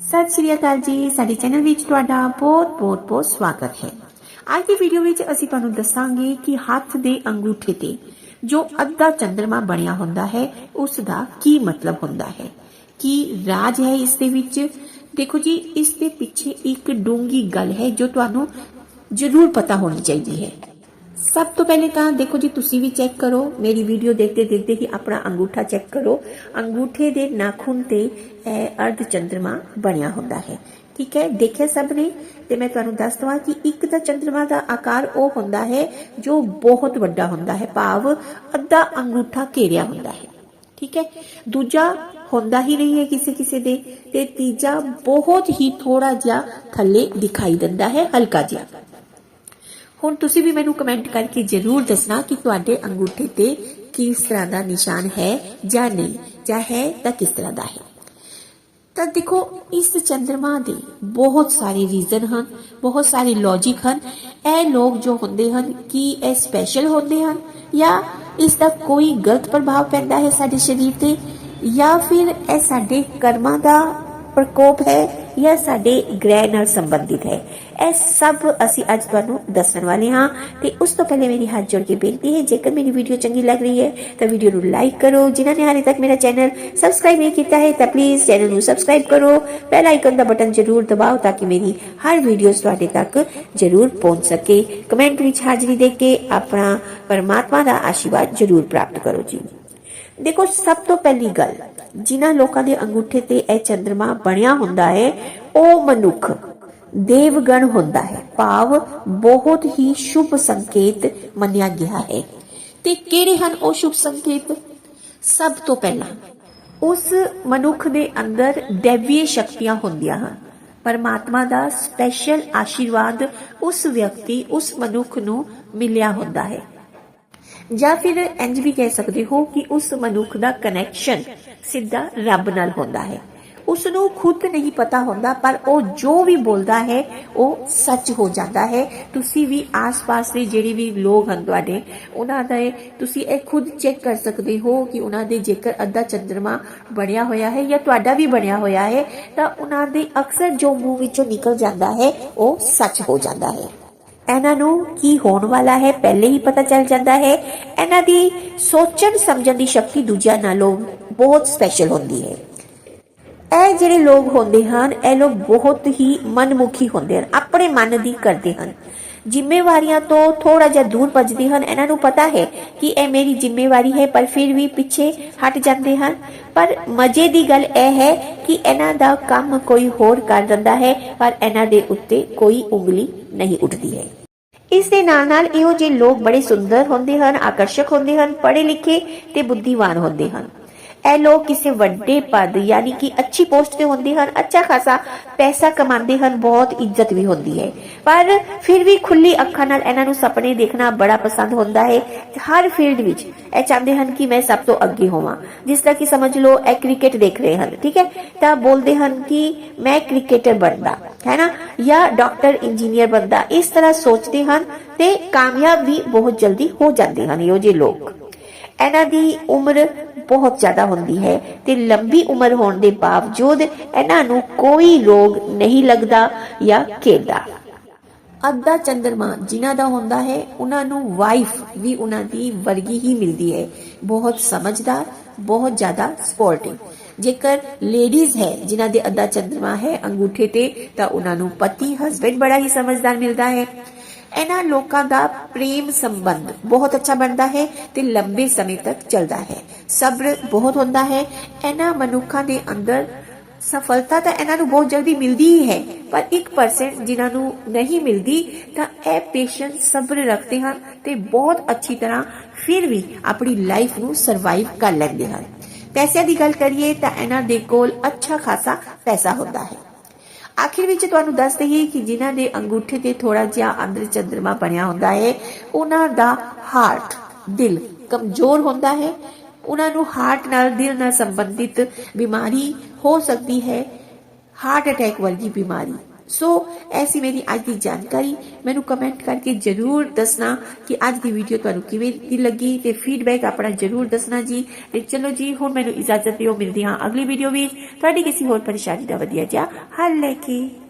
ਸਤਿ ਸ਼੍ਰੀ ਅਕਾਲ ਜੀ, ਸਾਡੇ ਚੈਨਲ ਵਿੱਚ ਤੁਹਾਡਾ ਬਹੁਤ-ਬਹੁਤ ਬਹੁਤ ਸਵਾਗਤ ਹੈ। ਅੱਜ ਦੀ ਵੀਡੀਓ ਵਿੱਚ ਅਸੀਂ ਤੁਹਾਨੂੰ ਦੱਸਾਂਗੇ ਕਿ ਹੱਥ ਦੇ ਅੰਗੂਠੇ ਤੇ ਜੋ ਅੱਧਾ ਚੰਦਰਮਾ ਬਣਿਆ ਹੁੰਦਾ ਹੈ ਉਸ ਦਾ ਕੀ ਮਤਲਬ ਹੁੰਦਾ ਹੈ? ਕੀ ਰਾਜ ਹੈ ਇਸ ਦੇ ਵਿੱਚ? ਦੇਖੋ ਜੀ, ਇਸ ਦੇ ਪਿੱਛੇ ਇੱਕ ਡੂੰਗੀ ਗੱਲ ਹੈ ਜੋ ਤੁਹਾਨੂੰ ਜ਼ਰੂਰ ਪਤਾ ਹੋਣੀ ਚਾਹੀਦੀ ਹੈ। ਸਭ ਤੋਂ ਪਹਿਲੇ ਤਾਂ ਦੇਖੋ ਜੀ, ਤੁਸੀਂ ਵੀ ਚੈੱਕ ਕਰੋ, ਮੇਰੀ ਵੀਡੀਓ ਦੇਖਦੇ ਦੇਖਦੇ ਹੀ ਆਪਣਾ ਅੰਗੂਠਾ ਚੈੱਕ ਕਰੋ। ਅੰਗੂਠੇ ਦੇ ਨਾਖੂਨ ਤੇ ਅਰਧ ਚੰਦਰਮਾ ਬਣਿਆ ਹੁੰਦਾ ਹੈ। ਠੀਕ ਹੈ? ਦੇਖਿਆ ਸਭ ਨੇ? ਤੇ ਮੈਂ ਤੁਹਾਨੂੰ ਦੱਸ ਦਵਾਂ ਕਿ ਇੱਕ ਤਾਂ ਚੰਦਰਮਾ ਦਾ ਆਕਾਰ ਉਹ ਹੁੰਦਾ ਹੈ ਜੋ ਬਹੁਤ ਵੱਡਾ ਹੁੰਦਾ ਹੈ। ਭਾਵ ਅੱਧਾ ਅੰਗੂਠਾ ਘੇਰਿਆ ਹੁੰਦਾ ਹੈ। ਠੀਕ ਹੈ? ਦੂਜਾ ਹੁੰਦਾ ਹੀ ਨਹੀਂ ਹੈ ਕਿਸੇ ਕਿਸੇ ਦੇ। ਤੇ ਤੀਜਾ ਬਹੁਤ ਹੀ ਥੋੜਾ ਜਿਹਾ ਥੱਲੇ ਦਿਖਾਈ ਦਿੰਦਾ ਹੈ, ਹਲਕਾ ਜਿਹਾ। ਹੁਣ ਤੁਸੀਂ ਵੀ ਮੈਨੂੰ ਕਮੈਂਟ ਕਰਕੇ ਜਰੂਰ ਦੱਸਣਾ ਕਿ ਤੁਹਾਡੇ ਅੰਗੂਠੇ ਤੇ ਕਿਸ ਤਰ੍ਹਾਂ ਦਾ ਨਿਸ਼ਾਨ ਹੈ ਜਾਂ ਨਹੀਂ, ਜਾਂ ਹੈ ਤਾਂ ਕਿਸ ਤਰ੍ਹਾਂ ਦਾ ਹੈ। ਤਾਂ ਦੇਖੋ, ਇਸ ਚੰਦਰਮਾ ਦੇ ਬਹੁਤ ਸਾਰੇ ਰੀਜ਼ਨ ਹਨ, ਬਹੁਤ ਸਾਰੇ ਲੌਜੀਕ ਹਨ। ਇਹ ਲੋਕ ਜੋ ਹੁੰਦੇ ਹਨ, ਕਿ ਇਹ ਸਪੈਸ਼ਲ ਹੁੰਦੇ ਹਨ? ਜਾਂ ਇਸ ਦਾ ਕੋਈ ਗਲਤ ਪ੍ਰਭਾਵ ਪੈਂਦਾ ਹੈ ਸਾਡੇ ਸਰੀਰ ਤੇ? ਜਾਂ ਫਿਰ ਇਹ ਸਾਡੇ ਕਰਮਾਂ ਦਾ ਪ੍ਰਕੋਪ ਹੈ ਜਾਂ ਸਾਡੇ ਗ੍ਰਹਿ ਨਾਲ ਸੰਬੰਧਿਤ ਹੈ? ਇਹ ਸਭ ਅਸੀਂ ਅੱਜ ਤੁਹਾਨੂੰ ਦੱਸਣ ਵਾਲੇ ਹਾਂ ਤੇ ਉਸ ਤੋਂ ਪਹਿਲੇ ਮੇਰੀ ਹੱਥ ਜੋੜ ਕੇ ਬੇਨਤੀ ਹੈ, ਜੇਕਰ ਮੇਰੀ ਵੀਡੀਓ ਚੰਗੀ ਲੱਗ ਰਹੀ ਹੈ, ਤਾਂ ਵੀਡੀਓ ਨੂੰ ਲਾਈਕ ਕਰੋ। ਜਿਨ੍ਹਾਂ ਨੇ ਹਾਲੇ ਤੱਕ ਮੇਰਾ ਚੈਨਲ ਸਬਸਕ੍ਰਾਈਬ ਨਹੀਂ ਕੀਤਾ ਹੈ, ਤਾਂ ਪਲੀਜ਼ ਚੈਨਲ ਨੂੰ ਸਬਸਕ੍ਰਾਈਬ ਕਰੋ। ਬੈਲ ਆਈਕਨ ਦਾ ਬਟਨ ਜ਼ਰੂਰ ਦਬਾਓ ਤਾਂ ਕਿ ਮੇਰੀ ਹਰ ਵੀਡੀਓ ਤੁਹਾਡੇ ਤੱਕ ਜ਼ਰੂਰ ਪਹੁੰਚ ਸਕੇ। ਕਮੈਂਟ ਵਿੱਚ ਹਾਜ਼ਰੀ ਦੇ ਕੇ ਆਪਣਾ ਪਰਮਾਤਮਾ ਦਾ ਆਸ਼ੀਰਵਾਦ ਜ਼ਰੂਰ ਪ੍ਰਾਪਤ ਕਰੋ ਜੀ। ਦੇਖੋ, ਸਭ ਤੋਂ ਪਹਿਲੀ ਗੱਲ ਜਿਨ੍ਹਾਂ ਲੋਕਾਂ ਦੇ ਅੰਗੂਠੇ ਤੇ ਇਹ ਚੰਦਰਮਾ ਬਣਿਆ ਹੁੰਦਾ ਹੈ, ਉਹ ਮਨੁੱਖ, ਦੇਵਗਣ ਹੁੰਦਾ ਹੈ। ਭਾਵ ਬਹੁਤ ਹੀ ਸ਼ੁਭ ਸੰਕੇਤ ਮੰਨਿਆ ਗਿਆ ਹੈ। ਤੇ ਕਿਹੜੇ ਹਨ ਉਹ ਸ਼ੁਭ ਸੰਕੇਤ? ਸਭ ਤੋਂ ਪਹਿਲਾਂ, ਉਸ ਮਨੁੱਖ ਦੇ ਅੰਦਰ ਦੈਵੀ ਸ਼ਕਤੀਆਂ ਹੁੰਦੀਆਂ ਹਨ। ਪਰਮਾਤਮਾ ਦਾ ਸਪੈਸ਼ਲ ਆਸ਼ੀਰਵਾਦ ਉਸ ਵਿਅਕਤੀ, ਉਸ ਮਨੁੱਖ ਨੂੰ ਮਿਲਿਆ ਹੁੰਦਾ ਹੈ। ਜਾਂ ਫਿਰ ਇੰਜ ਵੀ ਕਹਿ ਸਕਦੇ ਹੋ ਕਿ ਉਸ ਮਨੁੱਖ ਦਾ ਕਨੈਕਸ਼ਨ ਸਿੱਧਾ ਰੱਬ ਨਾਲ ਹੁੰਦਾ ਹੈ। ਉਸ ਨੂੰ ਖੁਦ ਨਹੀਂ ਪਤਾ ਹੁੰਦਾ, ਪਰ ਉਹ ਜੋ ਵੀ ਬੋਲਦਾ ਹੈ, ਉਹ ਸੱਚ ਹੋ ਜਾਂਦਾ ਹੈ। ਤੁਸੀਂ ਵੀ ਆਸ-ਪਾਸ ਦੇ ਜਿਹੜੇ ਵੀ ਲੋਕ ਹਨ ਤੁਹਾਡੇ, ਉਹਨਾਂ ਦਾ ਤੁਸੀਂ ਇਹ ਖੁਦ ਚੈੱਕ ਕਰ ਸਕਦੇ ਹੋ ਕਿ ਉਹਨਾਂ ਦੇ ਜੇਕਰ ਅੱਧਾ ਚੰਦਰਮਾ ਬਣਿਆ ਹੋਇਆ ਹੈ ਜਾਂ ਤੁਹਾਡਾ ਵੀ ਬਣਿਆ ਹੋਇਆ ਹੈ, ਤਾਂ ਉਹਨਾਂ ਦੇ ਅਕਸਰ ਜੋ ਮੂੰਹ ਵਿੱਚੋਂ ਨਿਕਲ ਜਾਂਦਾ ਹੈ, ਉਹ ਸੱਚ ਹੋ ਜਾਂਦਾ ਹੈ। ਇਹਨਾਂ ਨੂੰ ਕੀ ਹੋਣ ਵਾਲਾ ਹੈ, ਪਹਿਲੇ ਹੀ ਪਤਾ ਚੱਲ ਜਾਂਦਾ ਹੈ। ਇਹਨਾਂ ਦੀ ਸੋਚਣ ਸਮਝਣ ਦੀ ਸ਼ਕਤੀ ਦੂਜਿਆਂ ਨਾਲੋਂ ਬਹੁਤ ਸਪੈਸ਼ਲ ਹੁੰਦੀ ਹੈ। ਇਹ ਜਿਹੜੇ ਲੋਕ ਹੁੰਦੇ ਹਨ, ਇਹ ਲੋਕ ਬਹੁਤ ਹੀ ਮਨਮੁਖੀ ਹੁੰਦੇ ਹਨ, ਆਪਣੇ ਮਨ ਦੀ ਕਰਦੇ ਹਨ। ਜ਼ਿੰਮੇਵਾਰੀਆਂ ਤੋਂ ਥੋੜਾ ਜਿਹਾ ਦੂਰ ਭੱਜਦੇ ਹਨ। ਇਹਨਾਂ ਨੂੰ ਪਤਾ ਹੈ ਕਿ ਇਹ ਮੇਰੀ ਜ਼ਿੰਮੇਵਾਰੀ ਹੈ, ਪਰ ਫਿਰ ਵੀ ਪਿੱਛੇ ਹਟ ਜਾਂਦੇ ਹਨ। ਪਰ ਮਜ਼ੇ ਦੀ ਗੱਲ ਇਹ ਹੈ ਕਿ ਇਹਨਾਂ ਦਾ ਕੰਮ ਕੋਈ ਹੋਰ ਕਰ ਦਿੰਦਾ ਹੈ, ਪਰ ਇਹਨਾਂ ਦੇ ਉੱਤੇ ਕੋਈ ਉਂਗਲੀ ਨਹੀਂ ਉੱਠਦੀ ਹੈ। ਇਸ ਦੇ ਨਾਲ ਨਾਲ ਇਹੋ ਜਿਹੇ ਲੋਕ ਬੜੇ ਸੁੰਦਰ ਹੁੰਦੇ ਹਨ, ਆਕਰਸ਼ਕ ਹੁੰਦੇ ਹਨ ਪੜ੍ਹੇ ਲਿਖੇ ਤੇ ਬੁੱਧੀਵਾਨ ਹੁੰਦੇ ਹਨ। ਇਹ ਲੋਕ ਕਿਸੇ ਵੱਡੇ ਪਦ ਯਾਨੀ ਕਿ ਅੱਛੀ ਪੋਸਟ ਤੇ ਹੁੰਦੇ ਹਨ, ਅੱਛਾ ਖਾਸਾ ਪੈਸਾ ਕਮਾਉਂਦੇ ਹਨ, ਬਹੁਤ ਇੱਜ਼ਤ ਵੀ ਹੁੰਦੀ ਹੈ। ਪਰ ਫਿਰ ਵੀ ਖੁੱਲੀ ਅੱਖਾਂ ਨਾਲ ਇਹਨਾਂ ਨੂੰ ਸੁਪਨੇ ਦੇਖਣਾ ਬੜਾ ਪਸੰਦ ਹੁੰਦਾ ਹੈ। ਹਰ ਫੀਲਡ ਵਿੱਚ ਇਹ ਚਾਹੁੰਦੇ ਹਨ ਕਿ ਮੈਂ ਸਭ ਤੋਂ ਅੱਗੇ ਹੋਵਾਂ। ਜਿਸ ਤਰ੍ਹਾਂ ਕਿ ਸਮਝ ਲਓ, ਇਹ ਕ੍ਰਿਕਟ ਦੇਖ ਰਹੇ ਹਨ, ਠੀਕ ਹੈ? ਤਾਂ ਬੋਲਦੇ ਹਨ ਕਿ ਮੈਂ ਕ੍ਰਿਕਟਰ ਬਣਦਾ, ਹੈ ਨਾ? ਜਾਂ ਡਾਕਟਰ, ਇੰਜੀਨੀਅਰ ਬਣਦਾ। ਇਸ ਤਰ੍ਹਾਂ ਸੋਚਦੇ ਹਨ ਤੇ ਕਾਮਯਾਬ ਵੀ ਬਹੁਤ ਜਲਦੀ ਹੋ ਜਾਂਦੇ ਹਨ, ਇਹੋ ਜਿਹੇ ਲੋਕ। ਇਹਨਾਂ ਦੀ ਉਮਰ ਬਹੁਤ ਜ਼ਿਆਦਾ ਹੁੰਦੀ ਹੈ ਤੇ ਲੰਬੀ ਉਮਰ ਹੋਣ ਦੇ ਬਾਵਜੂਦ ਇਹਨਾਂ ਨੂੰ ਕੋਈ ਰੋਗ ਨਹੀਂ ਲੱਗਦਾ ਜਾਂ ਘੇਰਦਾ। ਅੱਧਾ ਚੰਦਰਮਾ ਜਿਨ੍ਹਾਂ ਦਾ ਹੁੰਦਾ ਹੈ, ਉਹਨਾਂ ਨੂੰ ਵਾਈਫ ਵੀ ਉਹਨਾਂ ਦੀ ਵਰਗੀ ਹੀ ਮਿਲਦੀ ਹੈ। ਬਹੁਤ ਸਮਝਦਾਰ, ਬਹੁਤ ਜ਼ਿਆਦਾ ਸਪੋਰਟਿਵ ਜੇਕਰ ਲੇਡੀਜ਼ ਹੈ, ਜਿਨ੍ਹਾਂ ਦੇ ਅੱਧਾ ਚੰਦਰਮਾ ਹੈ, ਅੰਗੂਠੇ ਤੇ, ਤਾਂ ਉਹਨਾਂ ਨੂੰ ਪਤੀ ਹਸਬੰਡ ਬੜਾ ਹੀ ਸਮਝਦਾਰ ਮਿਲਦਾ ਹੈ। ਇਹਨਾਂ ਲੋਕਾਂ ਦਾ ਪ੍ਰੇਮ ਸੰਬੰਧ ਬਹੁਤ ਅੱਛਾ ਬਣਦਾ ਹੈ ਤੇ ਲੰਬੇ ਸਮੇਂ ਤੱਕ ਚੱਲਦਾ ਹੈ। ਸਬਰ ਬਹੁਤ ਹੁੰਦਾ ਹੈ। ਇਹਨਾਂ ਮਨੁੱਖਾਂ ਦੇ ਅੰਦਰ ਸਫਲਤਾ ਤਾਂ ਇਹਨਾਂ ਨੂੰ ਬਹੁਤ ਜਲਦੀ ਮਿਲਦੀ ਹੀ ਹੈ, ਪਰ 1% ਜਿਨ੍ਹਾਂ ਨੂੰ ਨਹੀਂ ਮਿਲਦੀ, ਤਾਂ ਇਹ ਪੇਸ਼ੈਂਸ ਸਬਰ ਰੱਖਦੇ ਹਨ ਤੇ ਬਹੁਤ ਅੱਛੀ ਤਰ੍ਹਾਂ ਫਿਰ ਵੀ ਆਪਣੀ ਲਾਈਫ ਨੂੰ ਸਰਵਾਈਵ ਕਰ ਲੈਂਦੇ ਹਨ। ਪੈਸਿਆਂ ਦੀ ਗੱਲ ਕਰੀਏ ਤਾਂ ਇਹਨਾਂ ਦੇ ਕੋਲ ਅੱਛਾ ਖਾਸਾ ਪੈਸਾ ਹੁੰਦਾ ਹੈ। ਆਖਿਰ ਵਿੱਚ ਤੁਹਾਨੂੰ ਦੱਸ ਦਈਏ ਕਿ ਜਿਨ੍ਹਾਂ ਦੇ ਅੰਗੂਠੇ ਤੇ ਥੋੜਾ ਜਿਹਾ ਅੰਦਰ ਚੰਦਰਮਾ ਬਣਿਆ ਹੁੰਦਾ ਹੈ, ਉਹਨਾਂ ਦਾ ਹਾਰਟ, ਦਿਲ ਕਮਜ਼ੋਰ ਹੁੰਦਾ ਹੈ। ਉਹਨਾਂ ਨੂੰ ਹਾਰਟ ਨਾਲ, ਦਿਲ ਨਾਲ ਸੰਬੰਧਿਤ ਬਿਮਾਰੀ ਹੋ ਸਕਦੀ ਹੈ, ਹਾਰਟ ਅਟੈਕ ਵਰਗੀ ਬਿਮਾਰੀ। ਸੋ ਐਸੀ ਮੇਰੀ ਅੱਜ ਦੀ ਜਾਣਕਾਰੀ ਮੈਨੂੰ ਕਮੈਂਟ ਕਰਕੇ ਜਰੂਰ ਦੱਸਣਾ ਕਿ ਅੱਜ ਦੀ ਵੀਡੀਓ ਤੁਹਾਨੂੰ ਕਿਵੇਂ ਦੀ ਲੱਗੀ ਤੇ ਫੀਡਬੈਕ ਆਪਣਾ ਜਰੂਰ ਦੱਸਣਾ ਜੀ ਤੇ ਚਲੋ ਜੀ ਹੁਣ ਮੈਨੂੰ ਇਜਾਜ਼ਤ ਦਿਓ ਮਿਲਦੀ ਹਾਂ ਅਗਲੀ ਵੀਡੀਓ ਵਿੱਚ ਤੁਹਾਡੀ ਕਿਸੇ ਹੋਰ ਪਰੇਸ਼ਾਨੀ ਦਾ ਵਧੀਆ ਜਿਹਾ ਹੱਲ ਲੈ ਕੇ